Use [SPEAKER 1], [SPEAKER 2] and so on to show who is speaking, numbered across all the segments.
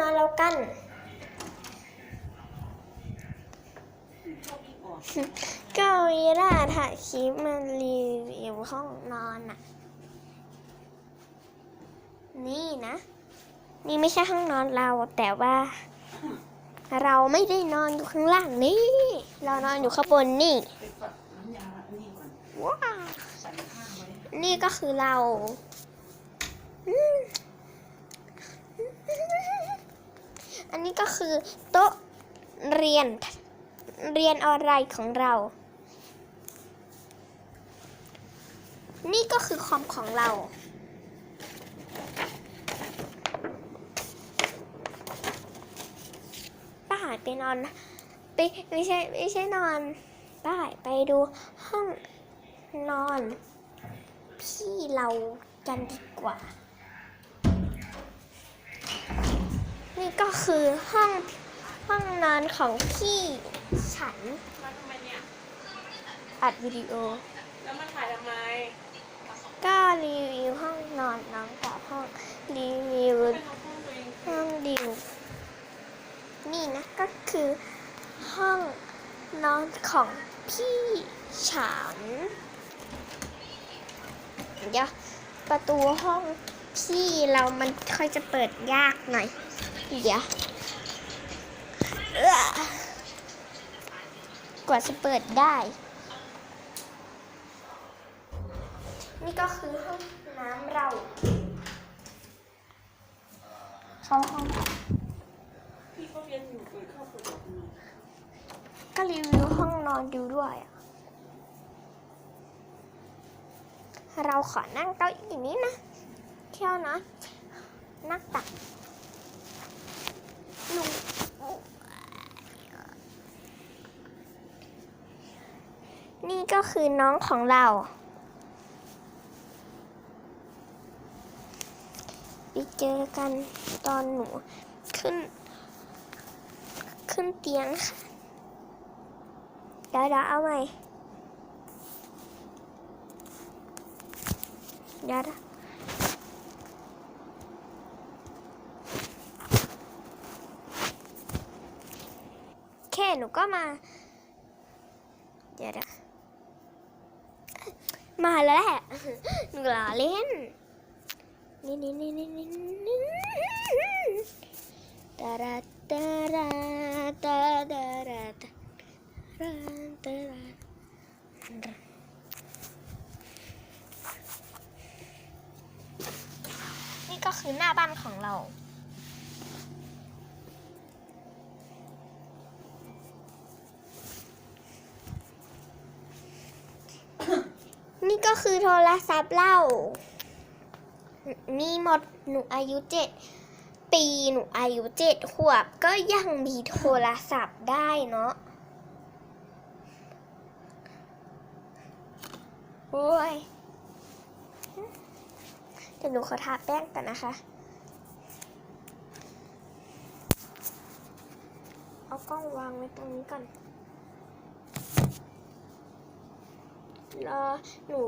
[SPEAKER 1] นอนแล้วกัน ก็วีร่าถ่ายคลิปมารีวิวห้องนอนอะนี่นะ นี่ไม่ใช่ห้องนอนเรา แต่ว่า เราไม่ได้นอนอยู่ข้างล่างนี่ เรานอนอยู่ข้างบนนี่
[SPEAKER 2] ไปฝัดน้ำยาอันนี้ก่อน
[SPEAKER 1] ว้าว
[SPEAKER 2] ใส่ข้างไว้
[SPEAKER 1] นี่ก็คือเรา อืม อันนี้ก็คือโต๊ะเรียนเรียนออนไลน์ของเรา นี่ก็คือคอมของเรา ป้ายไปนอนไปไม่ใช่ไม่ใช่นอน ป้ายไปดูห้องนอน พี่เรากันดีกว่า นี่ก็คือห้องห้องนอนของพี่ฉัน
[SPEAKER 2] มาทำไมเนี่ย
[SPEAKER 1] อัดวิดีโอ
[SPEAKER 2] แล้วมาถ่ายทำไม
[SPEAKER 1] ก็รีวิวห้องนอนน้องกับห้องรีวิว
[SPEAKER 2] เป็นห้องตัวเอง
[SPEAKER 1] ห้องดิวนี่นะก็คือห้องนอนของพี่ฉันเดี๋ยวประตูห้องพี่เรามันค่อยจะเปิดยากหน่อย เดี๋ยวเอื้อกว่าจะเปิดได้ นี่ก็คือห้องน้ำเรา เข้าห้อง
[SPEAKER 2] พี่ก็เรียนอยู่เปิดเข้าเปิดออกมา
[SPEAKER 1] ก็รีวิวห้องนอนดูด้วยอะเราขอนั่งเก้าอี้นี้นะ เที่ยวนะนั่งตักลุง นี่ก็คือน้องของเราไปเจอกันตอนหนูขึ้น ขึ้นเตียงค่ะเดี๋ยวเดี๋ยวเอาใหม่เดี๋ยวแค่หนูก็มา เดี๋ยวนะ มาแล้วแหละหนูล้อเล่น นี่นี่นี่นี่นี่นี่ตาราตาราตาดาราตาราตารานี่ก็คือหน้าบ้านของเรา นี่ก็คือโทรศัพท์เรามีหมดหนูอายุเจ็ดปีหนูอายุเจ็ดขวบก็ยังมีโทรศัพท์ได้เนาะโอ้ยเดี๋ยวหนูขอทาแป้งก่อนนะคะเอากล้องวางไว้ตรงนี้ก่อน รอหนู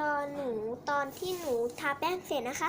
[SPEAKER 1] รอหนูตอนที่หนูทาแป้งเสร็จนะคะ